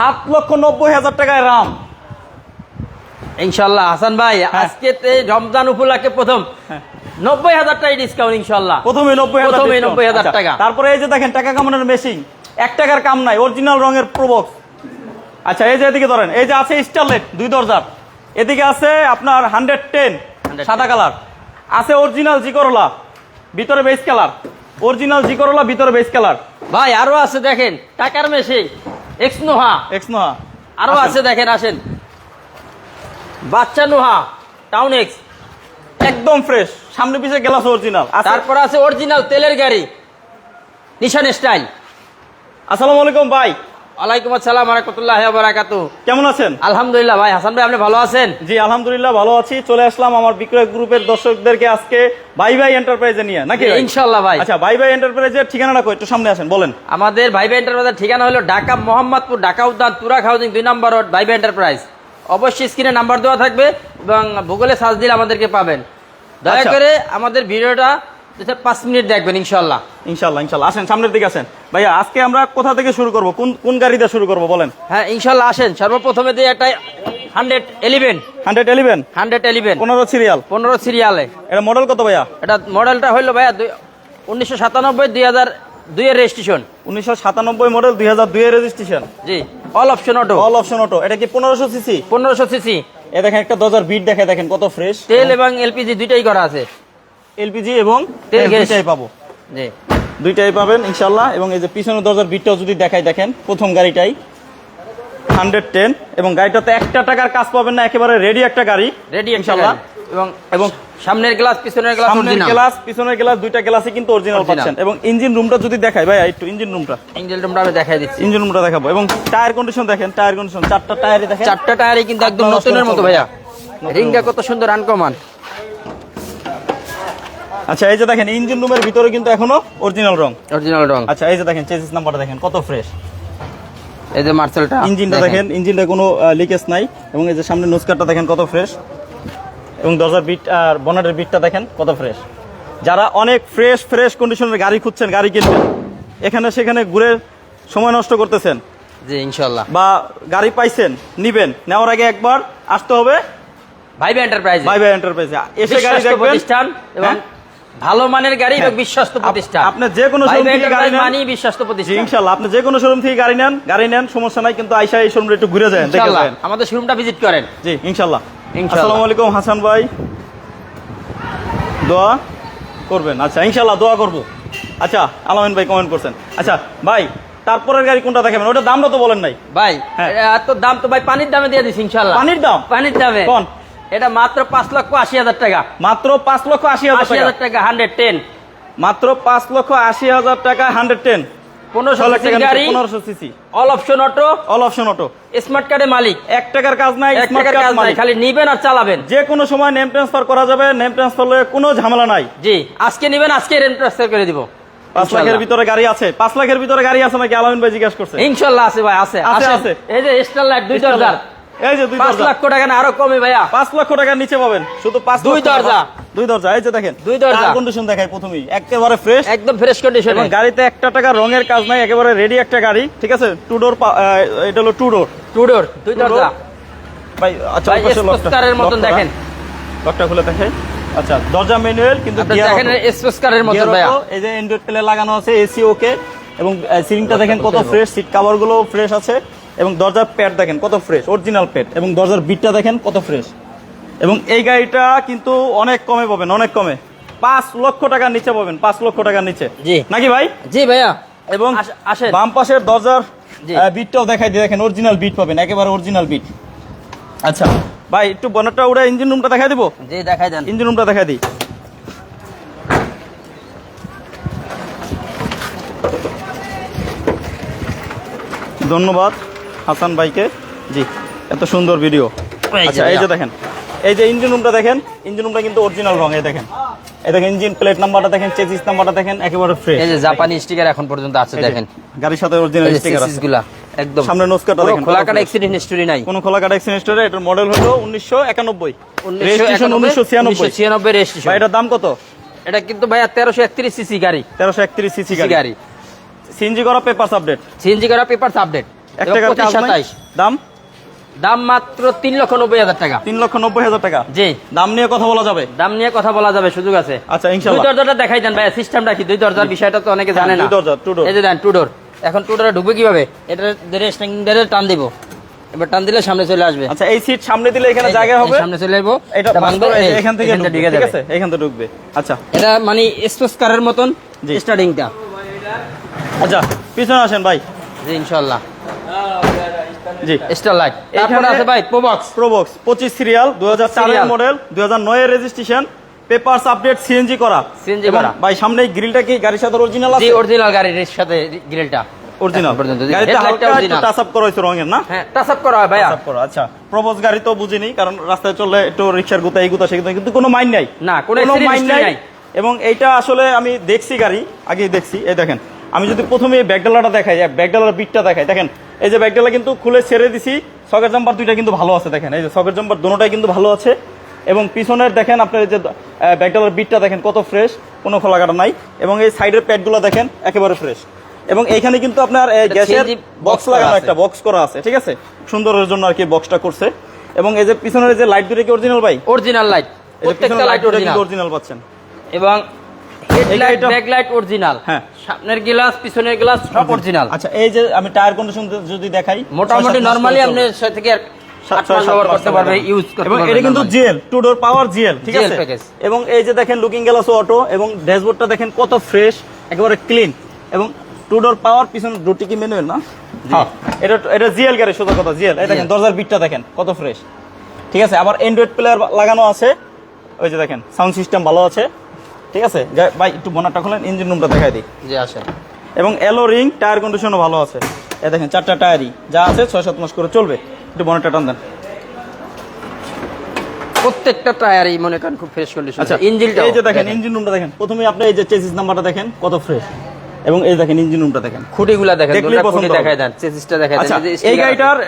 সাত লক্ষ নব্বই হাজার টাকায় রাম। ইনশাল্লাহ হাসান ভাই আজকে রমজান উপলক্ষে প্রথম হ্যাঁ। নব্বই হাজার টাকা ডিসকাউন্ট ইনশাল্লাহ। প্রথমে নব্বই হাজার প্রথমেই discount। 90,000 আচ্ছা, টাকা। তারপরে এই যে দেখেন টাকা কামানোর মেশিন এক টাকার কাম নাই অরিজিনাল রঙের প্রবক্স আচ্ছা এই যে এদিকে ধরেন এই যে আছে স্টারলেট দুই দরজার। এদিকে আছে আপনার হান্ড্রেড টেন সাদা কালার। আছে অরিজিনাল জি করলা ভিতরে বেস কালার অরিজিনাল জি করলা ভিতরে বেস কালার ভাই আরও আছে দেখেন টাকার machine x Noha x Noha আরও আছে দেখেন আসেন। বাচ্চা নোহা টাউন এক্স একদম ফ্রেশ সামনে পিছে গ্লাস অরিজিনাল তারপর আছে অরিজিনাল তেলের গাড়ি নিশান স্টাইল আসসালামু আলাইকুম ভাই। ওয়ালাইকুম আসসালাম রহমতুল্লাহ বারাকাতু কেমন আছেন? আলহামদুলিল্লাহ ভাই হাসান ভাই আপনি ভালো আছেন? জি আলহামদুলিল্লাহ ভালো আছি। চলে আসলাম আমার বিক্রয় গ্রুপের দর্শকদেরকে আজকে ভাই ভাই এন্টারপ্রাইজে নিয়ে নাকি ভাই? ইনশাল্লাহ ভাই। আচ্ছা ভাই ভাই এন্টারপ্রাইজের ঠিকানাটা কই? একটু সামনে আসেন বলেন। আমাদের ভাইবা এন্টারপ্রাইজের ঠিকানা হলো ঢাকা মোহাম্মদপুর ঢাকা উদ্যান তুরাক হাউজিং দুই নম্বর রোড ভাইবা এন্টারপ্রাইজ। অবশ্যই স্ক্রিনে নাম্বার দেওয়া থাকবে এবং ভূগোলে সার্চ দিলে আমাদেরকে পাবেন। দয়া আচ্ছা। করে আমাদের ভিডিওটা পাঁচ মিনিট দেখবেন ইনশাল্লাহ ইনশাল্লাহ ইনশাল্লাহ আসেন সামনের দিকে আসেন। ভাইয়া আজকে আমরা কোথা থেকে শুরু করব? কোন কোন গাড়িতে শুরু করব বলেন? হ্যাঁ ইনশাল্লাহ আসেন। সর্বপ্রথমে দিয়ে একটা hundred eleven hundred eleven hundred eleven পনেরো সিরিয়াল পনেরো সিরিয়ালে এটা মডেল কত ভাইয়া? এটা মডেলটা হইল ভাইয়া উনিশশো সাতানব্বই দুই হাজার দুইয়ের রেজিস্ট্রেশন উনিশশো সাতানব্বই মডেল দুই হাজার দুই registration G all option auto all option auto এটা কি পনেরোশো সিসি পনেরোশো সিসি এ দেখেন একটা দরজার বিট দেখে দেখেন কত ফ্রেশ তেল এবং এলপিজি দুইটাই করা আছে। এলপিজি এবং তেল তেল গ্যাস। দুইটাই পাবো। জি। দুইটাই পাবেন ইনশাল্লাহ। এবং এই যে পিছনের দরজার বিটটাও যদি দেখাই দেখেন প্রথম গাড়িটাই। Hundred ten. এবং গাড়িটাতে একটা টাকার কাজ পাবেন না একেবারে রেডি একটা গাড়ি রেডি ইনশাল্লাহ। এবং এবং সামনের গ্লাস পিছনের গ্লাস সামনের গ্লাস পিছনের গ্লাস দুইটা গ্লাসই কিন্তু অরিজিনাল। পাচ্ছেন। এবং ইঞ্জিন রুমটা যদি দেখাই ভাই একটু ইঞ্জিন রুমটা ইঞ্জিন রুমটা আমি দেখাই দিচ্ছি। ইঞ্জিন রুমটা দেখাবো। এবং টায়ার কন্ডিশন দেখেন টায়ার কন্ডিশন চারটা টায়ারই দেখেন। চারটা টায়ারই কিন্তু একদম নতুনের মতো ভাইয়া। রিংটা কত সুন্দর আনকমান আচ্ছা এই যে দেখেন ইঞ্জিন রুমের ভিতরে কিন্তু এখনও অরিজিনাল রং। অরিজিনাল রং। আচ্ছা এই যে দেখেন চেসিস নাম্বারটা দেখেন কত ফ্রেশ এই যে মার্সেলটা ইঞ্জিনটা দেখেন। ইঞ্জিনটা কোনো লিকেজ নাই এবং এই যে সামনে নোজকারটা দেখেন কত ফ্রেশ এবং দরজার বিট আর বনেটের বিটটা দেখেন কত ফ্রেশ যারা অনেক ফ্রেশ ফ্রেশ কন্ডিশনের গাড়ি খুঁজছেন গাড়ি কিনবেন এখানে সেখানে ঘুরে সময় নষ্ট করতেছেন। জি ইনশাআল্লাহ বা গাড়ি পাইছেন নিবেন নেওয়ার আগে একবার আসতে হবে ভাইবা এন্টারপ্রাইজ বাই এন্টারপ্রাইজে এসে গাড়ি দেখবেন। প্রতিষ্ঠান এবং হ্যাঁ? ভালো মানের গাড়ি এবং হ্যাঁ। বিশ্বস্ত প্রতিষ্ঠান। আপনি যে কোনো শোরুম থেকে গাড়ি নেন। মানেই বিশ্বস্ত প্রতিষ্ঠান। ইনশাল্লাহ আপনি যে কোনো শোরুম থেকে গাড়ি নেন গাড়ি নেন সমস্যা নাই কিন্তু আইসা এই শোরুমটা একটু ঘুরে যায় দেখে ইনশাআল্লাহ যাবেন। আমাদের শোরুমটা ভিজিট করেন। জি ইনশাল্লাহ। আসসালামু আলাইকুম হাসান ভাই। দোয়া করবেন। আচ্ছা ইনশাল্লাহ দোয়া করব। আচ্ছা আলামিন ভাই কমেন্ট করছেন। আচ্ছা ভাই তারপরের গাড়ি কোনটা দেখাবেন ওটা দামটা তো বলেন নাই। ভাই হ্যাঁ। এত দাম তো ভাই পানির দামে দিয়ে দিছি ইনশাআল্লাহ পানির দাম? পানির দামে। কোন? এটা মাত্র পাঁচ লক্ষ আশি হাজার টাকা। মাত্র পাঁচ লক্ষ আশি হাজার টাকা। হান্ড্রেড টেন মাত্র পাঁচ লক্ষ আশি হাজার টাকা হান্ড্রেড টেন যে কোনো সময় নেম ট্রান্সফার করা যাবে নেম ট্রান্সফার কোনো ঝামেলা নাই। জি আজকে নিবেন আজকে রেন্ট ট্রান্সফার করে দিব। পাঁচ লাখের ভিতরে গাড়ি আছে পাঁচ লাখের ভিতরে গাড়ি আছে নাকি আলামিন ভাই জিজ্ঞাসা করছে। ইনশাল্লাহ আছে ভাই আছে। আছে, এই যে স্টার লাইট দুই এই যে দুই পাঁচ লক্ষ টাকা না আরও কমে ভাইয়া। পাঁচ লক্ষ টাকার নিচে পাবেন। শুধু পাঁচ দুই দরজা। দুই দরজা। এই যে দেখেন দুই দরজা। কন্ডিশন দেখাই প্রথমেই। একেবারে ফ্রেশ একদম ফ্রেশ কন্ডিশনে এবং গাড়িতে একটা টাকা রঙের কাজ নাই একেবারে রেডি একটা গাড়ি। ঠিক আছে? টু ডোর এটা হলো টু ডোর টু ডোর দুই দরজা। ভাই আচ্ছা পাশে মতন দেখেন। লকটা খুলে দেখাই। আচ্ছা দরজা ম্যানুয়াল কিন্তু দেখেন auto। স্পোস্টারের মতন ভাইয়া। এই যে অ্যান্ড্রয়েড প্লে লাগানো আছে এসি ওকে এবং সিলিংটা দেখেন কত ফ্রেশ সিট কাভারগুলো ফ্রেশ আছে। এবং দরজার প্যাড দেখেন কত ফ্রেশ অরিজিনাল প্যাড এবং দরজার বিটটা দেখেন কত ফ্রেশ এবং এই গাড়িটা কিন্তু অনেক কমে পাবেন অনেক কমে। পাঁচ লক্ষ টাকার নিচে পাবেন পাঁচ লক্ষ টাকার নিচে। জি। নাকি ভাই? জি ভাইয়া। এবং আস- আসেন। বাম পাশের দরজার বিটটাও দেখাই দিয়ে দেখেন অরিজিনাল বিট পাবেন একেবারে অরিজিনাল বিট আচ্ছা ভাই একটু বনেটটা উড়ে ইঞ্জিন রুমটা দেখাই দিব? জি দেখাই দেন। ইঞ্জিন রুমটা দেখাই দিই। ধন্যবাদ। হাসান ভাইকে। জি এত সুন্দর ভিডিও আচ্ছা এই যে দেখেন এই যে ইঞ্জিন রুমটা দেখেন ইঞ্জিন রুমটা কিন্তু অরিজিনাল রং এই দেখেন। এই দেখেন ইঞ্জিন প্লেট নাম্বারটা দেখেন চেসিস নাম্বারটা দেখেন একেবারে ফ্রেশ এই যে জাপানি স্টিকার এখন পর্যন্ত আছে দেখেন। গাড়ির সাথে অরিজিনাল স্টিকার আছে। CCs গুলা একদম। সামনে নোজকাটা দেখেন খোলা কাটা। অ্যাক্সিডেন্ট হিস্টোরি নাই। কোন খোলা কাটা এক্সিডেন্ট এটার মডেল হলো উনিশশো একানব্বই। 1991, রেজিস্ট্রেশন উনিশশো ছিয়ানব্বই। 1996 রেজিস্ট্রেশন ভাই এটার দাম কত? এটা কিন্তু ভাইয়া তেরোশো একত্রিশ সিসি গাড়ি। তেরোশো একত্রিশ সিসি সিসি গাড়ি। সিএনজি করা পেপার আপডেট সিএনজি করা পেপার আপডেট এক টাকার কাজ নাই। দাম? দাম মাত্র তিন লক্ষ নব্বই হাজার টাকা। তিন লক্ষ নব্বই হাজার টাকা। জি। দাম নিয়ে কথা বলা যাবে? দাম নিয়ে কথা বলা যাবে সুযোগ আছে। আচ্ছা দুই দরজাটা দেখাই দেন ভাই সিস্টেমটা কি দুই দরজার বিষয়টা তো অনেকে হ্যাঁ, জানে না। দুই দরজা, two door। এই যে দেন টু ডোর এখন টু ডোরে ঢুকবে কীভাবে? এটা টান দিব। এবার টান দিলে সামনে চলে আসবে। আচ্ছা এই সিট সামনে দিলে এখানে জায়গা হবে? সামনে চলে আসব। এটা এটা ভাঙবে এখান থেকে ঢুকবে, ঢুকে ঠিক আছে? এখান থেকে ঢুকবে। আচ্ছা। এটা মানে স্পোর্টস কারের মতন স্টার্টিংটা আচ্ছা পিছনে আসেন ভাই। জি ইনশাল্লাহ। জি। স্টার লাইট এখানে- তারপরে আছে ভাই প্রবক্স প্রোবক্স পঁচিশ সিরিয়াল দু হাজার চারের Serial। মডেল দু হাজার নয়ের রেজিস্ট্রেশন পেপারস আপডেট সিএনজি করা। এবং করা। ভাই সামনে গ্রিলটা কি? গাড়ির সাথে অরিজিনাল জি অরিজিনাল গাড়ির সাথে গ্রিলটা অরিজিনাল পর্যন্ত। গাড়িটা হালকা একটু টাচ আপ করা হয়েছে রঙের না? হ্যাঁ টাচ আপ করা হয় ভাইয়া। টাচ আপ করা আচ্ছা। গাড়ি তো বুঝিনি কারণ রাস্তায় চললে একটু রিক্সার গুতা এই গুতা সে কিন্তু কোনো মাইন নাই। না, কোনো accident মাইন নাই। এবং এইটা আসলে আমি দেখছি গাড়ি আগে দেখছি। এই দেখেন আমি যদি প্রথমে এই ব্যাকডালাটা দেখাই ব্যাগডালার বিটটা দেখাই দেখেন এই যে ব্যাকডালা কিন্তু খুলে ছেড়ে দিছি সকের জাম্পার দুইটা কিন্তু ভালো আছে দেখেন এই যে সকের জাম্পার দুটোটাই কিন্তু ভালো আছে এবং পিছনের দেখেন আপনার যে ব্যাকডালার বিটটা দেখেন কত ফ্রেশ কোনো খোলা কাটা নাই এবং এই সাইডের প্যাডগুলো দেখেন একেবারে ফ্রেশ এবং এইখানে কিন্তু আপনার গ্যাসের বক্স লাগানো একটা বক্স করা আছে ঠিক আছে? সুন্দরের জন্য আর কি বক্সটা করছে এবং এই যে পিছনের যে লাইট দুটো কি অরিজিনাল ভাই? অরিজিনাল লাইট প্রত্যেকটা লাইট অরিজিনাল পাচ্ছেন। এবং হেডলাইট ব্যাকলাইট অরিজিনাল হ্যাঁ। সামনের গ্লাস পিছনের গ্লাস সব অরিজিনাল আচ্ছা এই যে আমি টায়ার কন্ডিশন যদি দেখাই মোটামুটি ছয় সাত মাস নরমালি আপনি চলবে। থেকে আর সাত- আট ছয় মাস সাত ব্যবহার মাস করতে চলবে। পারবে ইউজ করতে এবং এই যে দেখেন লুকিং গ্লাস অটো এবং ড্যাশবোর্ডটা দেখেন কত ফ্রেশ একেবারে ক্লিন এবং টু ডোর পাওয়ার পিছনে দুটি কি ম্যানুয়াল না? হ্যাঁ। এটা এটা জিএল গাড়ি সোজা কথা জিএল এই দেখেন দরজার বিটটা দেখেন কত ফ্রেশ ঠিক আছে আবার অ্যান্ড্রয়েড প্লেয়ার লাগানো আছে। ওই যে দেখেন সাউন্ড সিস্টেম ভালো আছে। ঠিক আছে? ভাই একটু বোনারটা খোলেন ইঞ্জিন রুমটা দেখাই দিই। জি আসেন। এবং এলো রিং টায়ার কন্ডিশনও ভালো আছে। এ দেখেন চারটা টায়ারই যা আছে ছয় সাত মাস করে চলবে। একটু বনেটটা টান দেন। প্রত্যেকটা টায়ারই মনে করেন খুব ফ্রেশ কন্ডিশন আচ্ছা ইঞ্জিনটা এই যে দেখেন ইঞ্জিন রুমটা দেখেন। প্রথমে আপনি এই যে চেসিস নাম্বারটা দেখেন কত ফ্রেশ এবং এই দেখেন ইঞ্জিন রুমটা দেখেন। খুঁটিগুলা দেখেন দেখলেই দুটা পছন্দ খুঁটি। দেখাই দেন চেসিসটা দেখাই দেন। আচ্ছা এই গাড়িটার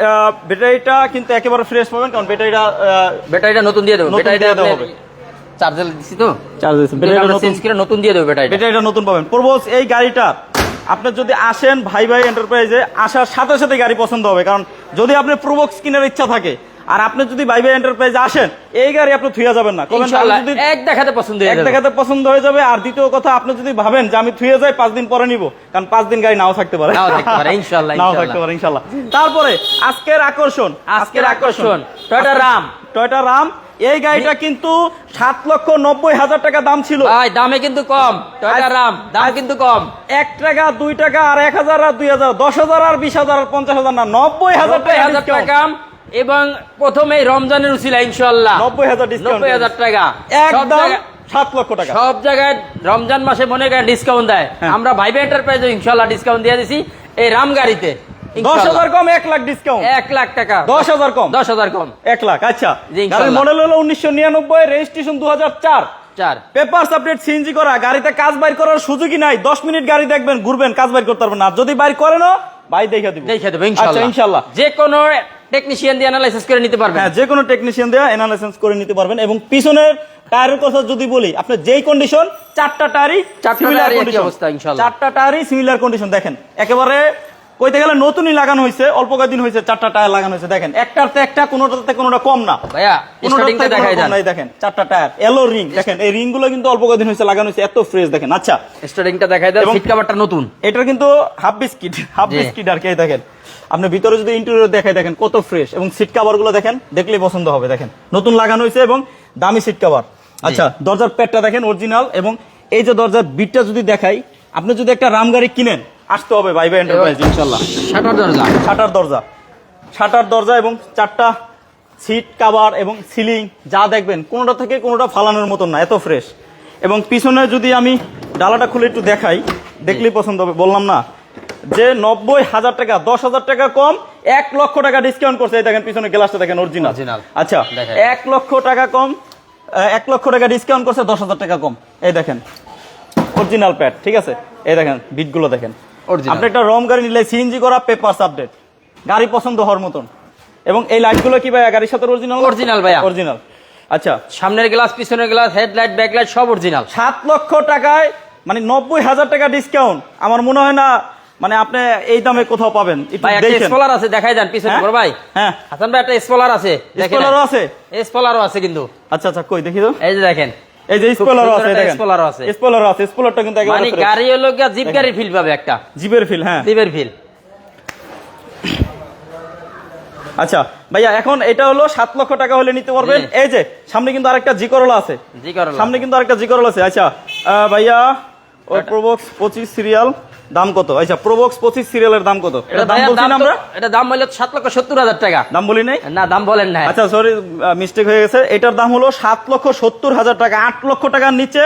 ব্যাটারিটা কিন্তু একেবারে ফ্রেশ পাবেন কারণ ব্যাটারিটা ব্যাটারিটা নতুন দিয়ে দেবো ব্যাটারিটা দেওয়া হবে। চার্জার দিছি তো? চার্জ দিয়েছে। ব্যাটারিটা নতুন করে নতুন দিয়ে দেবো ব্যাটারিটা ব্যাটারিটা নতুন পাবেন। প্রবোজ এই গাড়িটা আপনার যদি আসেন ভাই ভাই এন্টারপ্রাইজে আসার সাথে সাথে গাড়ি পছন্দ হবে। কারণ যদি আপনি প্রোবক্স কেনার ইচ্ছা থাকে আর আপনি যদি ভাই ভাই এন্টারপ্রাইজে আসেন এই গাড়ি আপনি থুয়া যাবেন না। যদি এক দেখাতে পছন্দ এক দেখাতে পছন্দ হয়ে যাবে। আর দ্বিতীয় কথা আপনি যদি ভাবেন যে আমি থুয়ে যাই পাঁচ দিন পরে নিব। কারণ পাঁচ দিন গাড়ি নাও থাকতে পারে। নাও থাকতে পারে, ইনশাআল্লাহ, নাও থাকতে পারে ইনশাল্লাহ তারপরে আজকের আকর্ষণ। আজকের আকর্ষণ। টয়টা রাম টয়টা রাম এই গাড়িটা কিন্তু সাত লক্ষ নব্বই হাজার টাকা দাম ছিল। ভাই দামে কিন্তু কম। রাম দাম কিন্তু কম। এক টাকা দুই টাকা আর এক হাজার আর দুই হাজার দশ হাজার আর বিশ হাজার আর পঞ্চাশ হাজার না নব্বই হাজার টাকা এবং প্রথমে রমজানের উচিলা ইনশাল্লাহ নব্বই হাজার নব্বই হাজার টাকা। একদম সাত লক্ষ টাকা। সব জায়গায় রমজান মাসে মনে করেন ডিসকাউন্ট দেয়। হ্যাঁ। আমরা ভাইবে এন্টারপ্রাইজে ইনশাল্লাহ ডিসকাউন্ট দিয়ে দিছি। এই রাম গাড়িতে। দশ ইনশাআল্লাহ। হাজার কম এক লাখ ডিসকাউন্ট এক লাখ টাকা। দশ হাজার কম। দশ হাজার কম। এক লাখ আচ্ছা। ইনশাল্লাহ। গাড়ির মডেল হলো উনিশশো নিরানব্বই রেজিস্ট্রেশন দু হাজার চার। চার পেপার আপডেট সিএনজি করা গাড়িতে কাজ বাইর করার সুযোগই নাই। দশ মিনিট গাড়ি দেখবেন ঘুরবেন কাজ বাইর করতে পারবেন আর যদি বাইর করে ভাই দেখে দিব। দেখে দেবো আচ্ছা ইনশাল্লাহ ইনশাল্লাহ যে কোনো টেকনিশিয়ান দিয়ে অ্যানালাইসিস করে নিতে পারবেন। হ্যাঁ যে কোনো টেকনিশিয়ান করে নিতে পারবেন। এবং পিছনের টায়ারের কথা যদি বলি আপনি যেই কন্ডিশন চারটা টায়ারই চারটা সিমিলার কন্ডিশন চারটা টায়ারই সিমিলার কন্ডিশন দেখেন একেবারে কইতে গেলে নতুনই লাগানো হয়েছে অল্প কয়েকদিন হয়েছে চারটা টায়ার লাগানো হয়েছে দেখেন একটাতে একটা কোনোটাতে কোনোটা কম না। ভাইয়া কোনোটাতে দেখাই দেখেন চারটা টায়ার এলো রিং দেখেন এই রিংগুলো কিন্তু অল্প কয়েকদিন হয়েছে লাগানো হয়েছে এত ফ্রেশ দেখেন আচ্ছা। স্টার্টিংটা দেখাই দেন সিট কভারটা নতুন। এটা কিন্তু হাফ বিস্কিট হাফ বিস্কিট আর কি দেখেন। আপনি ভিতরে যদি ইন্টেরিয়র দেখাই দেখেন কত ফ্রেশ এবং সিট কাভারগুলো দেখেন দেখলে পছন্দ হবে দেখেন। নতুন লাগানো হয়েছে এবং দামি সিট কাভার আচ্ছা দরজার প্যাডটা দেখেন অরিজিনাল এবং এই যে দরজার বিটটা যদি দেখাই আপনি যদি একটা রাম গাড়ি কিনেন আসতে হবে ভাই ভাই এন্টারপ্রাইজ ইনশাল্লাহ। শাটার দরজা। শাটার দরজা। শাটার দরজা এবং চারটা সিট কাভার এবং সিলিং যা দেখবেন কোনোটা থেকে কোনোটা ফালানোর মতন না এত ফ্রেশ এবং পিছনে যদি আমি ডালাটা খুলে একটু দেখাই দেখলেই পছন্দ হবে। বললাম না যে নব্বই হাজার টাকা দশ হাজার টাকা কম এক লক্ষ টাকা ডিসকাউন্ট করছে। এই দেখেন পিছনে গ্লাসটা দেখেন অরিজিনাল। আচ্ছা এক লক্ষ টাকা কম এক লক্ষ টাকা ডিসকাউন্ট করছে দশ হাজার টাকা কম। এই দেখেন অরিজিনাল প্যাড ঠিক আছে? এই দেখেন বিটগুলো দেখেন। আপনি একটা রম গাড়ি নিলে সিএনজি করা পেপারস আপডেট গাড়ি পছন্দ হওয়ার মতন। এবং এই লাইটগুলো কি ভাই গাড়ির সাথে অরিজিনাল Original ভাইয়া। অরিজিনাল আচ্ছা। সামনের গ্লাস পিছনের গ্লাস হেডলাইট ব্যাকলাইট সব অরিজিনাল সাত লক্ষ টাকায় মানে নব্বই হাজার টাকা ডিসকাউন্ট আমার মনে হয় না মানে আপনি এই দামে কোথাও পাবেন। একটু ভাই স্পলার আছে দেখাই যান পিছনে হ্যাঁ? বড় ভাই। হ্যাঁ। হাসান ভাই একটা স্পলার আছে। স্পলারও আছে? স্পলারও আছে কিন্তু। আচ্ছা আচ্ছা কই দেখি তো। এই যে দেখেন। এই যে স্পলার আছে দেখেন। স্পলার আছে। স্পলার আছে স্পলারটা কিন্তু একেবারে মানে গাড়ি হলো জিপ গাড়ি ফিল পাবে একটা। জিপের ফিল হ্যাঁ। জিপের ফিল আচ্ছা ভাইয়া এখন এটা হলো সাত লক্ষ টাকা হলে নিতে পারবেন। এই যে সামনে কিন্তু আরেকটা জি করলা আছে। জি করলা সামনে কিন্তু আরেকটা জি করলা আছে। আচ্ছা ভাইয়া প্রোবক্স পঁচিশ সিরিয়াল দাম কত? আচ্ছা প্রোবক্স পঁচিশ সিরিয়ালের দাম কত? এটা দাম বলছি আমরা? এটা দাম হলো সাত লক্ষ সত্তর হাজার টাকা। দাম বলি নাই? না দাম বলেন না আচ্ছা সরি মিস্টেক হয়ে গেছে। এটার দাম হলো সাত লক্ষ সত্তর হাজার টাকা আট লক্ষ টাকার নিচে।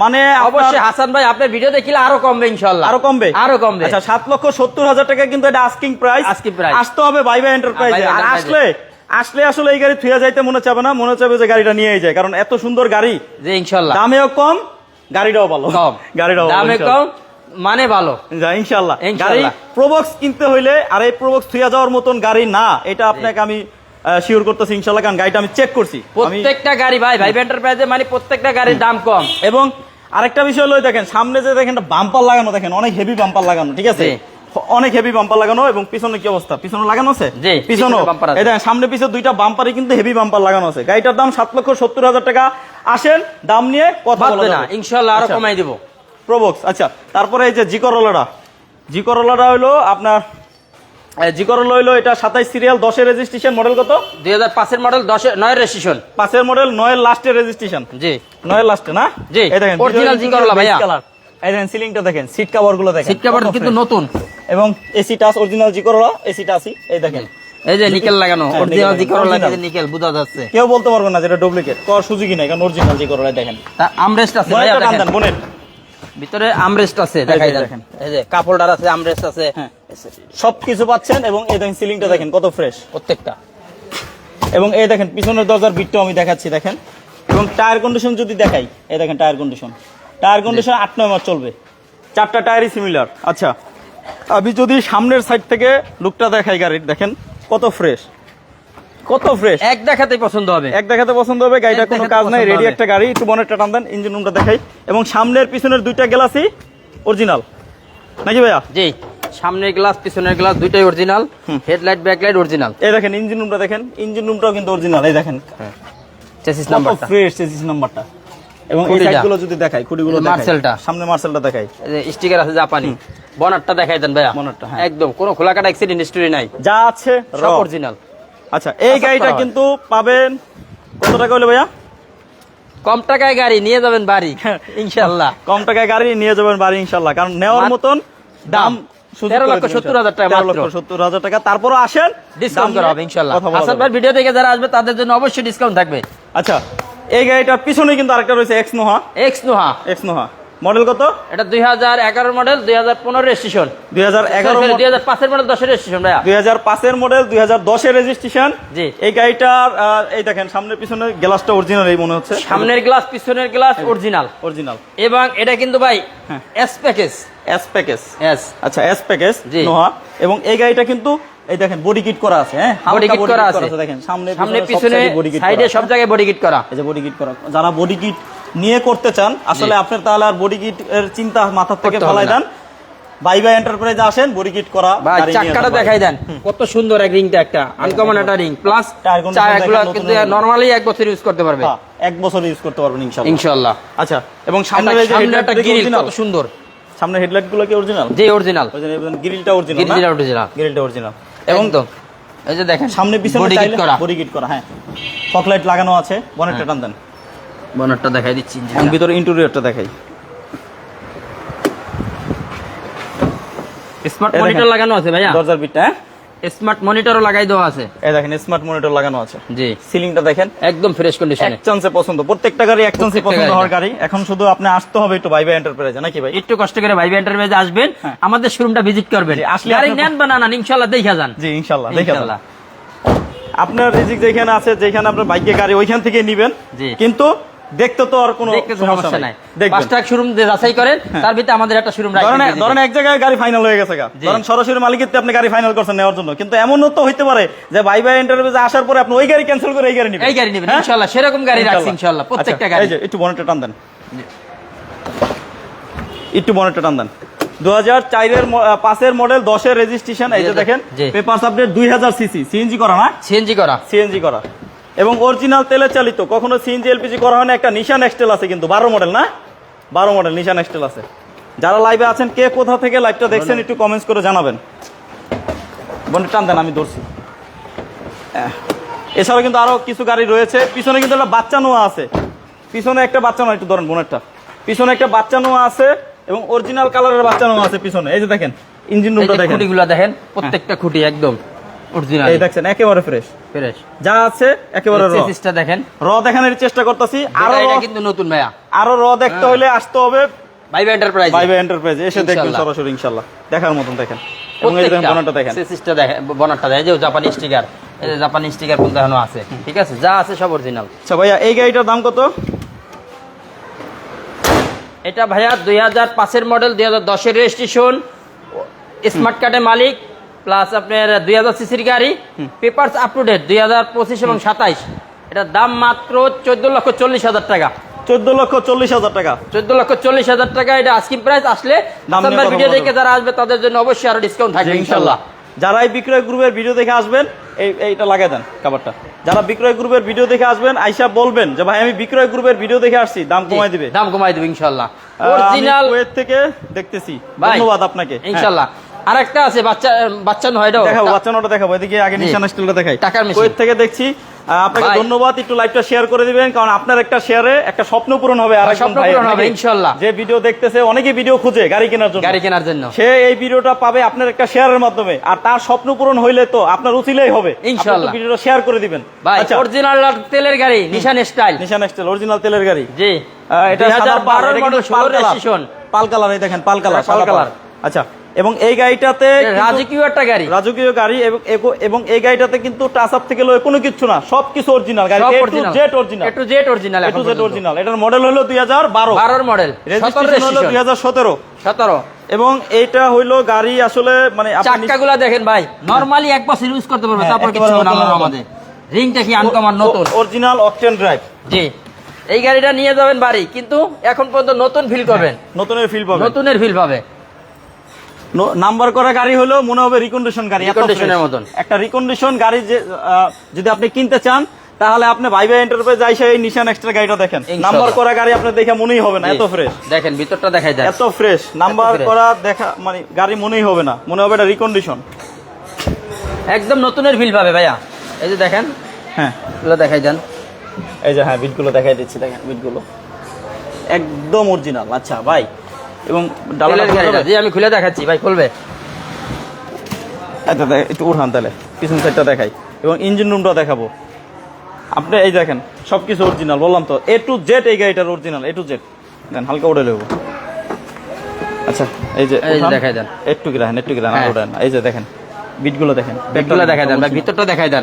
মানে অবশ্যই হাসান ভাই আপনার ভিডিও দেখলে আরও কমবে ইনশাল্লাহ আরও কমবে? আরও কমবে। আচ্ছা সাত লক্ষ সত্তর হাজার টাকা কিন্তু এটা আস্কিং প্রাইস Asking price। আসতে হবে বাই বাই এন্টারপ্রাইজ আর আসলে আসলে আসলে এই গাড়ি থুয়ে যাইতে মনে চাবে না মনে চাবে যে গাড়িটা নিয়ে যায়। কারণ এত সুন্দর গাড়ি। যে ইনশাল্লাহ দামেও কম গাড়িটাও ভালো। কম। গাড়িটাও দামে কম মানে ভালো। ইনশাল্লাহ। গাড়ি। প্রবক্স কিনতে হইলে আর এই প্রবক্স থুয়ে যাওয়ার মতন গাড়ি না এটা আপনাকে আমি শিওর করতেছি ইনশাল্লাহ কারণ গাড়িটা আমি চেক করছি। প্রত্যেকটা গাড়ি ভাই ভাই এন্টারপ্রাইজে মানে প্রত্যেকটা গাড়ির দাম কম। এবং আরেকটা বিষয় হলো দেখেন সামনে যে দেখেন বাম্পার লাগানো দেখেন অনেক হেভি বাম্পার লাগানো ঠিক আছে? অনেক হেভি বাম্পার লাগানো এবং পিছনে কি অবস্থা? পিছনে লাগানো আছে? পিছনে। এই দেখেন সামনে পিছনে দুইটা বাম্পারই কিন্তু হেভি বাম্পার লাগানো আছে। গাড়িটার দাম সাত লক্ষ সত্তর হাজার টাকা। আসেন দাম নিয়ে কথা বলা বাদবে না যাবে। ইনশাল্লাহ আরও আচ্ছা। কমাই দিব। প্রবক্স আচ্ছা তারপরে এই যে জি করলাটা জি করলাটা হইল আপনার জি করলা এটা সাতাইশ সিরিয়াল দশের রেজিস্ট্রেশন মডেল কত? দুই হাজার পাঁচের মডেল দশের নয়ের রেজিস্ট্রেশন পাঁচের মডেল নয়ের লাস্টের রেজিস্ট্রেশন জি। নয়ের লাস্টে না? জি, এই দেখেন original জি করলা ভাইয়া। কালার এই দেখেন সিলিংটা দেখেন সিট কভারগুলো দেখেন সিট কভার কিন্তু নতুন। এবং এসি টাচ অরিজিনাল জি করলা এসি টাচই এই দেখেন। এই যে নিকেল লাগানো অরিজিনাল nickel জি করলা যে নিকেল বোঝা যাচ্ছে। কেউ বলতে পারবে না যেটা ডুপ্লিকেট কর সুযোগই নাই কারণ অরিজিনাল জি করলা দেখেন। তা আমরেস্ট আছে ভাইয়া দেখেন। ভিতরে আমরেস্ট আছে দেখাই দেখেন। এই যে কাপ হোল্ডার আছে আমরেস্ট আছে। হ্যাঁ। সবকিছু পাচ্ছেন এবং এই দেখেন সিলিংটা দেখেন কত ফ্রেশ প্রত্যেকটা। এবং এই দেখেন পিছনের দরজার বিটটাও আমি দেখাচ্ছি দেখেন। এবং টায়ার কন্ডিশন যদি দেখাই এই দেখেন টায়ার কন্ডিশন টায়ার কন্ডিশন আট নয় মাস চলবে। চারটা টায়ারই সিমিলার আচ্ছা। আমি যদি সামনের সাইড থেকে লুকটা দেখাই গাড়ির দেখেন কত ফ্রেশ কত ফ্রেশ এক দেখাতেই পছন্দ হবে। এক দেখাতে পছন্দ হবে গাড়িটা কোনো কাজ নাই রেডি একটা গাড়ি একটু বনেটটা টান দেন ইঞ্জিন রুমটা দেখাই। এবং সামনের পিছনের দুইটা গ্লাসই অরিজিনাল নাকি ভাইয়া? জি সামনের গ্লাস পিছনের গ্লাস দুইটাই অরিজিনাল হেডলাইট ব্যাকলাইট অরিজিনাল এই দেখেন ইঞ্জিন রুমটা দেখেন ইঞ্জিন রুমটাও কিন্তু অরিজিনাল এই দেখেন। চেসিস নাম্বারটা ফ্রেশ চেসিস নাম্বারটা এবং এই সাইডগুলো যদি দেখাই খুঁটিগুলো দেখাই। মার্সেলটা। সামনে মার্সেলটা দেখাই। এই যে স্টিকার আছে জাপানি। বনারটা দেখাই দেন ভাইয়া। বনারটা, হ্যাঁ। একদম কোনো খোলা কাটা অ্যাক্সিডেন্ট হিস্টরি নাই। যা আছে সব অরিজিনাল আচ্ছা এই আচ্ছা, গাড়িটা কিন্তু পাবেন কত টাকা হলো ভাইয়া কম টাকায় গাড়ি নিয়ে যাবেন বাড়ি হ্যাঁ। ইনশাল্লাহ কম টাকায় গাড়ি নিয়ে যাবেন বাড়ি ইনশাল্লাহ কারণ নেওয়ার মতন দাম দাম। সুযোগ 13 করে লক্ষ দিবেন 70 হাজার টাকা ইনশাল্লাহ। 13 মাত্র। লক্ষ সত্তর হাজার টাকা তারপরও আসেন ডিসকাউন্ট করা হবে ইনশাল্লাহ কথা বলা হাসান যাবে। ভাই ভিডিও থেকে যারা আসবে তাদের জন্য অবশ্যই ডিসকাউন্ট থাকবে আচ্ছা এই গাড়িটার পিছনে কিন্তু আরেকটা রয়েছে x Noha x Noha x Noha model কত? এটা দুই হাজার এগারো মডেল দুই হাজার পনেরো রেজিস্ট্রেশন দুই হাজার এগারো দুই হাজার পাঁচের মডেল দশের রেজিস্ট্রেশন ভাইয়া। দুই হাজার পাঁচের মডেল দুই হাজার দশের রেজিস্ট্রেশন জি। এই গাড়িটার এই দেখেন সামনের পিছনে গ্লাসটা অরিজিনাল এই মনে হচ্ছে। সামনের গ্লাস পিছনের গ্লাস অরিজিনাল অরিজিনাল এবং এটা কিন্তু ভাই। S package S package S আচ্ছা এস প্যাকেজ জি। নোহা এবং এই গাড়িটা কিন্তু এই দেখেন বডি কিট করা আছে হ্যাঁ বডি কিট করা আছে। দেখেন সামনে সামনে পিছনে সাইডে সব জায়গায় বডি কিট করা। এই যে বডি কিট করা। যারা বডি কিট নিয়ে করতে চান আসলে আপনার তাহলে আর বডি কিট এর চিন্তা মাথার থেকে ফেলাই। দেন। বাই বাই এন্টারপ্রাইজে আসেন বডি কিট করা ভাই যাবেন। দেখাই দেন। কত সুন্দর এক রিংটা একটা আনকমন একটা রিং। প্লাস চাকাগুলো কিন্তু। নরমালি এক বছর ইউজ করতে পারবে। হ্যাঁ, এক বছর ইউজ করতে পারবেন ইনশাআল্লাহ। ইনশাআল্লাহ। আচ্ছা এবং সামনে এই যে সামনে হেডলাইট একটা গ্রিল কত সুন্দর। সামনে হেডলাইটগুলো কি অরিজিনাল যে অরিজিনাল গ্রিলটা অরিজিনাল গ্রিল অরিজিনাল গ্রিলটা অরিজিনাল এবং একদম। এই যে দেখেন সামনে পিছনে বডি কিট করা। বডি কিট করা হ্যাঁ। ফকলাইট লাগানো আছে বনেটটা টান দেন। বনারটা দেখাই দিচ্ছি এবং ভিতরে ইন্টেরিয়রটা দেখাই। স্মার্ট মনিটর লাগানো আছে ভাইয়া। দরজার বিটটা হ্যাঁ? স্মার্ট মনিটরও লাগাই দেওয়া আছে। এই দেখেন স্মার্ট মনিটর লাগানো আছে। জি। সিলিংটা দেখেন। একদম ফ্রেশ কন্ডিশনে এক চান্সে পছন্দ। প্রত্যেকটা গাড়ি এক চান্সে পছন্দ হওয়ার গাড়ি। এখন শুধু আপনি আসতে হবে একটু বাই এন্টারপ্রাইজে নাকি ভাই? একটু কষ্ট করে ভাইবে এন্টারপ্রাইজে আসবেন হ্যাঁ। আমাদের শোরুমটা ভিজিট করবেন। আসলে গাড়ি নেন বা না ইনশাআল্লাহ দেখা যান। জি ইনশাল্লাহ দেখে যান। ইনশাআল্লাহ। আপনার রিজিক যেখানে আছে যেখানে আপনার বাইকে গাড়ি ওইখান থেকে নিবেন। জি। কিন্তু দেখতে তো আর কোনো সমস্যা নাই। পাঁচটা শোরুম যাচাই করেন তার ভিতরে আমাদের একটা শোরুম ধরেন ধরেন এক জায়গায় গাড়ি ফাইনাল হয়ে গেছে গা। ধরেন সরাসরি মালিকের আপনি গাড়ি ফাইনাল করছেন নেওয়ার জন্য। কিন্তু এমনও তো হইতে পারে যে বাই বাই এন্টারপ্রাইজে আসার পরে আপনি ওই গাড়ি ক্যান্সেল করে এই গাড়ি নেবেন। এই গাড়ি নেবেন হ্যাঁ? ইনশাআল্লাহ সেরকম গাড়ি রাখছি ইনশাআল্লাহ প্রত্যেকটা আচ্ছা, গাড়ি। এই যে একটু বনেটটা টান দেন। একটু বনেটটা টান দেন। দু হাজার চারের পাঁচের মডেল দশের রেজিস্ট্রেশন এই যে দেখেন জি। পেপার আপডেট দুই হাজার সিসি। সিএনজি করা না? সিএনজি করা। সিএনজি করা। এবং অরিজিনাল তেলে চালিত। কখনো সিএনজি এলপিজি করা হয় না একটা নিশান এক্সটেল আছে কিন্তু বারো মডেল না? বারো মডেল নিশান এক্সটেল আছে। যারা লাইভে আছেন কে কোথা থেকে লাইভটা দেখছেন একটু কমেন্টস করে জানাবেন। বন্ধু টান দেন আমি ধরছি। এছাড়া কিন্তু আরও কিছু গাড়ি রয়েছে। পিছনে কিন্তু একটা বাচ্চা নোয়া আছে। পিছনে একটা বাচ্চা নোয়া একটু ধরেন বোনেরটা। পিছনে একটা বাচ্চা নোয়া আছে এবং অরিজিনাল কালারের বাচ্চা নোয়া আছে পিছনে। এই যে দেখেন ইঞ্জিন রুমটা দেখেন। খুঁটিগুলো দেখেন প্রত্যেকটা খুঁটি একদম। অরিজিনাল এই দেখছেন একেবারে ফ্রেশ ফ্রেশ যা আছে একেবারে র দেখেন। র দেখানোর চেষ্টা করতেছি। আরও এটা- কিন্তু নতুন ভাইয়া। আরও র দেখতে হলে আসতে হবে ভাইবা এন্টারপ্রাইজ বাইবে এন্টারপ্রাইজ এসে দেখবেন সরাসরি ইনশাল্লাহ। দেখার মতন দেখেন। এবং এই দেখেন দেখেন। দেখেন বনারটা দেখেন। যে জাপানি স্টিকার এই যে জাপানি স্টিকার এখনও আছে। ঠিক আছে? যা আছে সব অরিজিনাল আচ্ছা ভাইয়া এই গাড়িটার দাম কত? এটা ভাইয়া দুই হাজার পাঁচের মডেল দুই হাজার দশের রেজিস্ট্রেশন স্মার্ট কার্ডের মালিক। প্লাস আপনার দুই হাজার সিসির গাড়ি পেপারস আপ টু ডেট দুই হাজার পঁচিশ এবং সাতাইশ। এটার দাম মাত্র চোদ্দ লক্ষ চল্লিশ হাজার টাকা। চোদ্দ লক্ষ চল্লিশ হাজার টাকা। চোদ্দ লক্ষ চল্লিশ হাজার টাকা এটা আস্কিং প্রাইস আসলে ভিডিও দেখে যারা আসবে তাদের জন্য অবশ্যই আরও ডিসকাউন্ট থাকবে ইনশাল্লাহ। যারা এই বিক্রয় গ্রুপের ভিডিও দেখে আসবেন এই এইটা লাগাই দেন কাবারটা যারা বিক্রয় গ্রুপের ভিডিও দেখে আসবেন আইসা বলবেন যে ভাই আমি বিক্রয় গ্রুপের ভিডিও দেখে আসছি দাম কমাই দিবে। দাম কমাই দিবে ইনশাল্লাহ। অরিজিনাল কুয়েত থেকে দেখতেছি। ধন্যবাদ আপনাকে। ইনশাল্লাহ। আর একটা আছে বাচ্চা দেখাবো বাচ্চা নোটা দেখাবো এদিকে আগে নিশান স্টিলটা দেখাই। টাকার থেকে দেখছি? আপনাকে ধন্যবাদ একটু লাইভটা শেয়ার করে দিবেন কারণ আপনার একটা শেয়ারে একটা স্বপ্ন পূরণ হবে আর স্বপ্ন পূরণ হবে, ইনশাল্লাহ। যে ভিডিও দেখতেছে অনেকে ভিডিও খুঁজে গাড়ি কেনার জন্য। গাড়ি কেনার জন্য। সে এই ভিডিওটা পাবে আপনার একটা শেয়ারের মাধ্যমে। আর তার স্বপ্ন পূরণ হইলে তো আপনার উচিলেই হবে। তো ভিডিওটা শেয়ার করে দিবেন। ভাই আচ্ছা। অরিজিনাল তেলের গাড়ি নিশান স্টাইল নিশান এক্সটেল অরিজিনাল তেলের গাড়ি। জি। এটা পাল, 2012 মডেল পাল ষোলো কালার। রেজিস্ট্রেশন পাল কালার এই দেখেন পাল কালার পাল। কালার আচ্ছা। এবং এই গাড়িটাতে রাজকীয় একটা গাড়ি। রাজকীয় গাড়ি এবং এবং এই গাড়িটাতে কিন্তু টাচ আপ থেকে লয়ে কোনো কিছু না সবকিছু অরিজিনাল গাড়ি। A to Z original A to Z original A to Z original এটার মডেল হলো দুই হাজার বারো। 12 মডেল রেজিস্ট্রেশন হলো দুই হাজার সতেরো। 17 এবং এইটা হইল গাড়ি আসলে মানে আপনি চাক্কাগুলো দেখেন ভাই। নরমালি এক বছর ইউজ করতে পারবে হ্যাঁ, তারপর কিছু না। রহমতে রিংটা কি আনকমন নতুন? অরিজিনাল অকটেন ড্রাইভ জি। এই গাড়িটা নিয়ে যাবেন বাড়ি কিন্তু এখন পর্যন্ত নতুন ফিল করবেন নতুনের ফিল পাবেন। নতুনের ফিল পাবে। নাম্বার করা গাড়ি হলো মনে হবে রিকন্ডিশন গাড়ি fresh। মতন। একটা রিকন্ডিশন গাড়ি যে যদি আপনি কিনতে চান তাহলে আপনি ভাই ভাই এন্টারপ্রাইজ আইসা এই নিশান এক্সট্রা গাড়িটা দেখেন। নাম্বার করা গাড়ি আপনার দেখে মনেই হবে না এত ফ্রেশ দেখেন ভিতরটা দেখাই যায় এত ফ্রেশ নাম্বার করা দেখা মানে গাড়ি মনেই হবে না মনে হবে এটা রিকন্ডিশন একদম নতুনের ফিল পাবে ভাইয়া। এই যে দেখেন হ্যাঁ। এগুলো দেখাই যান। এই যে হ্যাঁ বিটগুলো দেখাই দিচ্ছি দেখেন বিটগুলো একদম অরিজিনাল আচ্ছা ভাই এবং ডালাটা তেলের গাড়িটা জি আমি খুলে দেখাচ্ছি ভাই খুলবে। আচ্ছা একটু উঠান তাহলে পিছন সাইডটা দেখাই। এবং ইঞ্জিন রুমটা দেখাবো। আপনি এই দেখেন সব কিছু অরিজিনাল বললাম তো। এ টু জেড এই গাড়িটার অরিজিনাল এ টু জেড দেন হালকা উঠে নেব। আচ্ছা এই যে দেখাই দেন। একটু কি রাখেন একটু কি রাখেন হ্যাঁ। এই যে দেখেন বিটগুলো দেখেন। ব্যাগগুলো দেখাই দেন ভিতরটা দেখাই দেন।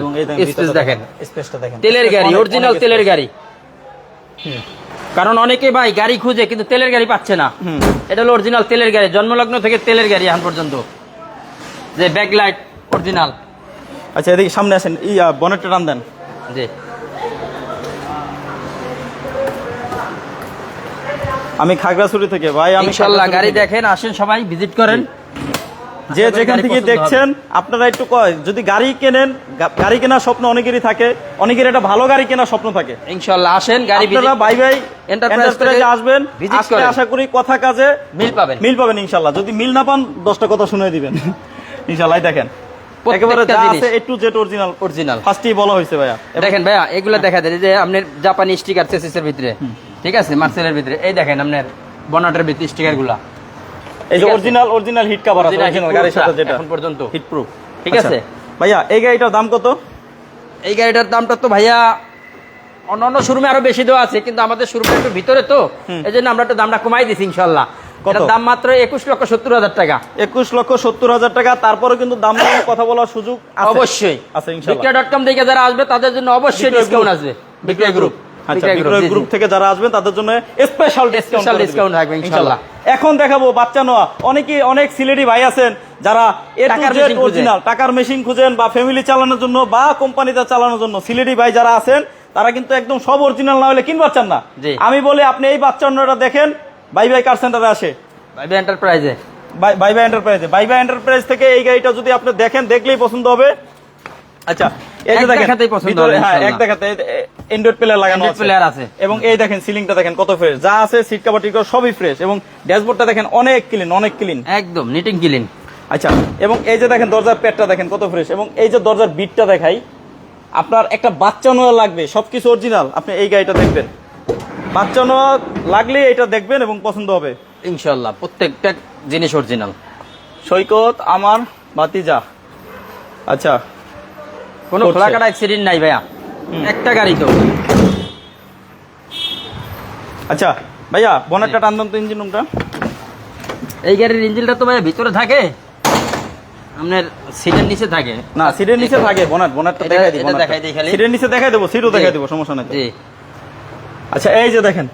স্পেস দেখেন স্পেসটা দেখেন। তেলের গাড়ি অরিজিনাল তেলের। গাড়ি। কারণ অনেকে ভাই গাড়ি খুঁজে কিন্তু তেলের গাড়ি পাচ্ছে না। এটা হলো অরিজিনাল তেলের গাড়ি জন্মলগ্ন থেকে তেলের গাড়ি এখন পর্যন্ত। যে ব্যাক লাইট অরিজিনাল আচ্ছা এদিকে সামনে আসেন। ই বনেটটা টান দেন। জি। আমি খাগড়াছড়ি থেকে ভাই আমি খাগড়াছড়ি গাড়ি দেখেন আসেন সবাই ভিজিট করেন। যে যেখান থেকে দেখছেন আপনারা একটু কয় যদি গাড়ি কেনেন গাড়ি কেনার স্বপ্ন অনেকেরই থাকে অনেকের একটা ভালো গাড়ি কেনার স্বপ্ন থাকে। ইনশাল্লাহ আসেন গাড়ি আপনারা বাই বাই এন্টারপ্রাইজে আসবেন করেন। আশা করি কথা কাজে মিল পাবেন। মিল পাবেন ইনশাল্লাহ। যদি মিল না পান দশটা কথা শুনে দিবেন। ইনশাল্লাহ দেখেন। একেবারে যা। আছে A to Z original original ফার্স্টেই বলা হয়েছে ভাইয়া। দেখেন ভাইয়া এগুলো দেখা যায় যে আপনার জাপানি স্টিকার চেসিসের ভিতরে। ঠিক আছে মার্সেলের ভিতরে। এই দেখেন আপনার বনাটের ভিতরে স্টিকারগুলা এই যে অরিজিনাল অরিজিনাল হিট কভার আছে অরিজিনাল গাড়ির সাথে যেটা। এখন পর্যন্ত। হিট প্রুফ ঠিক আছে। ভাইয়া এই গাড়িটার দাম কত? এই গাড়িটার দামটা তো ভাইয়া অন্যান্য শোরুমে আরও বেশি দেওয়া আছে কিন্তু আমাদের একটু ভিতরে তো। এই জন্য আমরা একটু দামটা কমাই দিছি ইনশাল্লাহ। কত? দাম মাত্র একুশ লক্ষ সত্তর হাজার টাকা। একুশ লক্ষ সত্তর হাজার টাকা। তারপরে কিন্তু দাম কথা বলার সুযোগ অবশ্যই। আছে ডট কম থেকে যারা আসবে তাদের জন্য অবশ্যই ডিসকাউন্ট আসবে। বিক্রয় গ্রুপ আচ্ছা বিক্রয় গ্রুপ থেকে যারা আসবেন তাদের জন্য স্পেশাল ডিসকাউন্ট থাকবে, ইনশাল্লাহ। এখন দেখাবো বাচ্চা নোয়া অনেকে অনেক সিলেটি ভাই আছেন যারা টাকার। অরিজিনাল মেশিন খুঁজেন বা ফ্যামিলি চালানোর জন্য বা কোম্পানিতে চালানোর জন্য সিলেটি ভাই যারা আছেন তারা কিন্তু একদম সব অরিজিনাল না হলে কিনবার চান না। আমি বলি আপনি এই বাচ্চা অন্যটা দেখেন বাই বাই কার সেন্টারে আসে। ভাইবে এন্টারপ্রাইজে বাইবা এন্টারপ্রাইজে বাইবা এন্টারপ্রাইজ থেকে এই গাড়িটা যদি আপনি দেখেন দেখলেই পছন্দ হবে। আচ্ছা এই যে দেখেন পছন্দ হবে, হ্যাঁ এক দেখাতে এন্ড্রয়েড প্লেয়ার লাগানো আছে। player আছে। এবং এই দেখেন সিলিংটা দেখেন কত ফ্রেশ যা আছে সিট কভার টিট সবই ফ্রেশ এবং ড্যাশবোর্ডটা দেখেন অনেক ক্লিন অনেক ক্লিন একদম নিটিং ক্লিন আচ্ছা এবং এই যে দেখেন দরজার দেখেন কত ফ্রেশ এবং এই যে দরজার বিটটা দেখাই আপনার একটা বাচ্চা নোয়া লাগবে সবকিছু অরিজিনাল আপনি এই গাড়িটা দেখবেন। বাচ্চা নোয়া লাগলে এটা দেখবেন এবং পছন্দ হবে। ইনশাল্লাহ প্রত্যেকটা জিনিস অরিজিনাল সৈকত আমার বাতিজা আচ্ছা কোনো। খোলা কাটা অ্যাক্সিডেন্ট নাই ভাইয়া। একটা গাড়ি তো। আচ্ছা ভাইয়া বনেটটা টান তো ইঞ্জিন রুমটা এই গাড়ির ইঞ্জিনটা তো ভাইয়া ভিতরে থাকে? আপনার সিটের নিচে থাকে। না সিটের নিচে থাকে বনেট বনেটটা দেখাই দিই দেখাই দিই খালি। সিটের নিচে দেখাই দেবো সিটও দেখাই দেবো সমস্যা নাই আচ্ছা এই যে দেখেন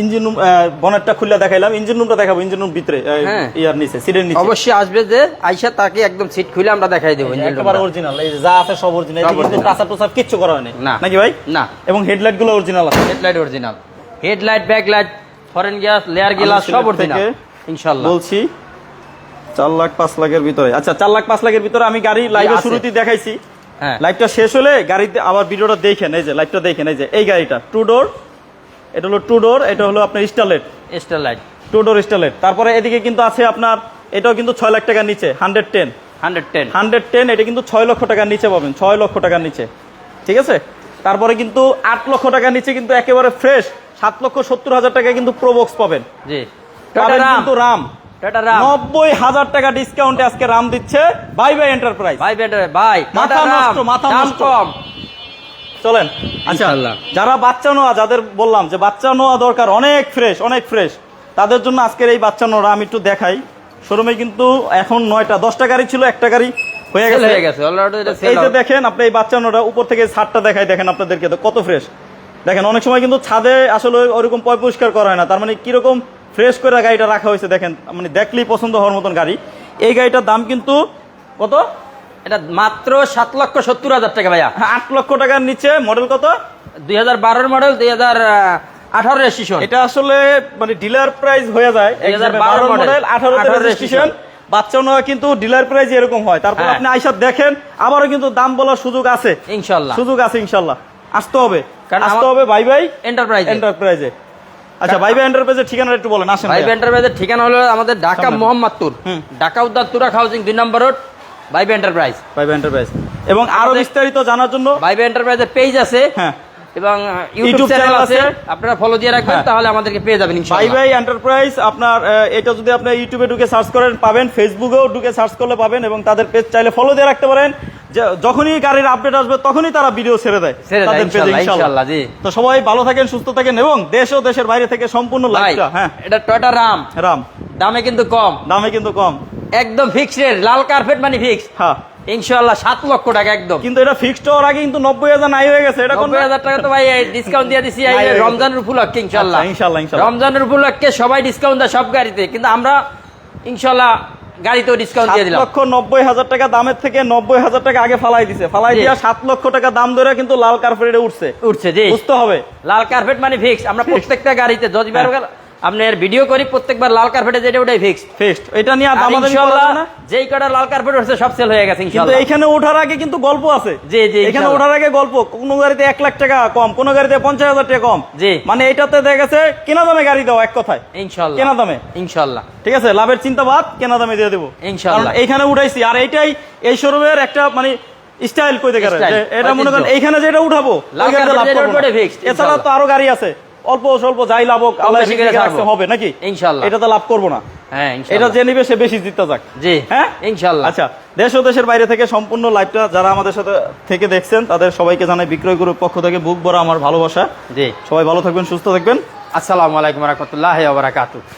ইঞ্জিন রুম বনেটটা খুলে দেখাইলাম ইঞ্জিন রুমটা দেখাবো ইঞ্জিন রুম ভিতরে হ্যাঁ। ইয়ার নিচে সিটের নিচে। অবশ্যই আসবে যে আইসা তাকে একদম সিট খুলে আমরা দেখাই দেবো একেবারে অরিজিনাল এই যে যা আছে সব অরিজিনাল কিন্তু কাঁচা কিচ্ছু করা হয়নি। না। নাকি ভাই? না। এবং হেডলাইটগুলো অরিজিনাল আছে। Headlight original headlight backlight foreign gas layer glass সব অরিজিনাল থেকে ইনশাল্লাহ বলছি চার লাখ পাঁচ লাখের ভিতরে। আচ্ছা চার লাখ পাঁচ লাখের ভিতরে আমি গাড়ি লাইভে আছে। শুরুতেই দেখাইছি। হ্যাঁ। লাইভটা শেষ হলে গাড়িতে আবার ভিডিওটা দেখেন এই যে লাইভটা দেখেন এই যে এই গাড়িটা টু ডোর এটা হলো টু ডোর এটা হলো আপনার Starlet star light two door Starlet তারপরে এদিকে কিন্তু আছে আপনার এটাও কিন্তু ছয় লাখ টাকার নিচে hundred ten hundred ten hundred ten এটা কিন্তু ছয় লক্ষ টাকার নিচে পাবেন ছয় লক্ষ টাকার নিচে। ঠিক আছে? তারপরে কিন্তু আট লক্ষ টাকার নিচে কিন্তু একেবারে ফ্রেশ সাত লক্ষ সত্তর হাজার টাকা কিন্তু প্রোবক্স পাবেন। জি। টাটা রাম কিন্তু রাম টাটা রাম নব্বই হাজার টাকা ডিসকাউন্টে আজকে রাম দিচ্ছে bye bye enterprise bye bye মাথা টাটা রাম, নষ্ট, মাথা নষ্ট। কম। চলেন। আচ্ছা যারা বাচ্চা নোয়া যাদের বললাম যে বাচ্চা নোয়া দরকার অনেক ফ্রেশ অনেক ফ্রেশ তাদের জন্য আজকের এই বাচ্চা নোয়া আমি একটু দেখাই। শোরুমে কিন্তু এখন নয়টা দশটা গাড়ি ছিল একটা গাড়ি হয়ে গেছে। হয়ে গেছে এই যে দেখেন আপনি এই বাচ্চা উপর থেকে ছাদটা দেখাই দেখেন আপনাদেরকে তো কত ফ্রেশ দেখেন অনেক সময় কিন্তু ছাদে আসলে ওরকম পয় পরিষ্কার করা হয় না তার মানে কীরকম ফ্রেশ করে গাড়িটা রাখা হয়েছে দেখেন মানে দেখলেই পছন্দ হওয়ার মতন গাড়ি। এই গাড়িটার দাম কিন্তু কত? এটা মাত্র সাত লক্ষ সত্তর হাজার টাকা ভাইয়া। হ্যাঁ, আট লক্ষ টাকার নিচে মডেল কত? দুই হাজার বারোর মডেল দুই হাজার আঠারো রেজিস্ট্রেশন এটা আসলে মানে ডিলার প্রাইস হয়ে যায়। 2012 মডেল আঠারো রেজিস্ট্রেশন বাচ্চা নেওয়া কিন্তু ডিলার প্রাইস এরকম হয়। তারপর। আপনি আইসা দেখেন আবারও কিন্তু দাম বলার সুযোগ আছে। ইনশাল্লাহ। সুযোগ আছে ইনশাল্লাহ। আসতে হবে। কারণ আসতে হবে বাই বাই এন্টারপ্রাইজ এন্টারপ্রাইজে আচ্ছা এন্টারপ্রাইজের ঠিকানা একটু বলেন আসেন ভাই এন্টারপ্রাইজের ঠিকানা হলো আমাদের ঢাকা। মোহাম্মদপুর। হুম। ঢাকা উদ্দার তুরাক হাউজিং দুই নম্বর রোড ভাইবে এন্টারপ্রাইজ বাই এন্টারপ্রাইজ এবং আরও বিস্তারিত জানার জন্য ভাইবে এন্টারপ্রাইজের পেজ আছে। হ্যাঁ। এবং ইউটিউব চ্যানেল আছে। আপনারা ফলো দিয়ে রাখবেন হ্যাঁ। তাহলে আমাদেরকে পেয়ে যাবেন ইনশাআল্লাহ বাই এন্টারপ্রাইজ আপনার এটা যদি আপনি ইউটিউবে ঢুকে সার্চ করেন পাবেন। ফেসবুকেও ঢুকে সার্চ করলে পাবেন এবং তাদের পেজ চাইলে ফলো দিয়ে রাখতে পারেন। যে যখনই গাড়ির আপডেট আসবে তখনই তারা ভিডিও ছেড়ে দেয় তাদের পেজে ইনশাআল্লাহ, জি। তো সবাই ভালো থাকেন সুস্থ থাকেন এবং দেশ ও দেশের বাইরে থেকে সম্পূর্ণ ভাই লাইভটা হ্যাঁ। এটা টয়টা রাম রাম দামে কিন্তু কম। দামে কিন্তু কম। একদম ফিক্সড লাল কার্পেট মানে ফিক্স হ্যাঁ। ইনশাআল্লাহ সাত লক্ষ টাকা একদম। কিন্তু এটা ফিক্সড হওয়ার আগে কিন্তু নব্বই হাজার নাই হয়ে গেছে এটা কোন নব্বই হাজার টাকা তো ভাই ডিসকাউন্ট দিয়ে দিছি। রমজানের উপলক্ষে ইনশাল্লাহ আচ্ছা, ইনশাআল্লাহ, ইনশাআল্লাহ। রমজানের উপলক্ষে সবাই ডিসকাউন্ট দেয় সব গাড়িতে কিন্তু আমরা ইনশাল্লাহ গাড়িতেও ডিসকাউন্ট দিয়ে দিলাম। লক্ষ নব্বই হাজার টাকা দামের থেকে নব্বই হাজার টাকা আগে ফালাই দিছে। ফালাই। দিয়া সাত লক্ষ টাকা দাম ধরে কিন্তু লাল কার্পেটে উঠছে। উঠছে জি। বুঝতে হবে। লাল কার্পেট মানে ফিক্স আমরা প্রত্যেকটা গাড়িতে যতবার হ্যাঁ। আপনার ভিডিও করি প্রত্যেকবার লাল কার্পেটে যেটা ওটাই ফিক্স ফিক্সড এটা নিয়ে করা ইনশাআল্লাহ যেই কটা লাল কার্পেট হচ্ছে সব সেল হয়ে গেছে কিন্তু ইনশাআল্লাহ এইখানে ওঠার আগে কিন্তু গল্প আছে। জি, জি, এখানে ওঠার আগে গল্প কোন গাড়িতে এক লাখ টাকা কম কোন গাড়িতে টাকা কম। জি। মানে এটাতে দেখা গেছে কেনা দামে গাড়ি দাও এক কথায়। ইনশাআল্লাহ কেনা দামে। ইনশাআল্লাহ ঠিক আছে লাভের চিন্তা বাদ কেনা দামে দিয়ে দেবো। ইনশাআল্লাহ। কারণ এইখানে উঠাইছি আর এইটাই এই শোরুমের একটা মানে স্টাইল কইতে গেলে এটা মনে করেন। এইখানে যেটা উঠাবো এছাড়া তো আরও গাড়ি আছে। অল্প স্বল্প যাই আল্লাহ রিজিকে রাখতে ছাড়বো। হবে নাকি? ইনশাল্লাহ। এটা তো লাভ করব না। হ্যাঁ এটা যে নিবে সে বেশি জিততে যাক। জি হ্যাঁ? ইনশাল্লাহ। আচ্ছা দেশ ও দেশের বাইরে থেকে সম্পূর্ণ লাইভটা যারা আমাদের সাথে থেকে দেখছেন তাদের সবাইকে জানাই বিক্রয় গ্রুপ পক্ষ থেকে বুক ভরা আমার ভালোবাসা। জি। সবাই ভালো থাকবেন সুস্থ থাকবেন। আসসালামু আলাইকুম রহমতুল্লাহ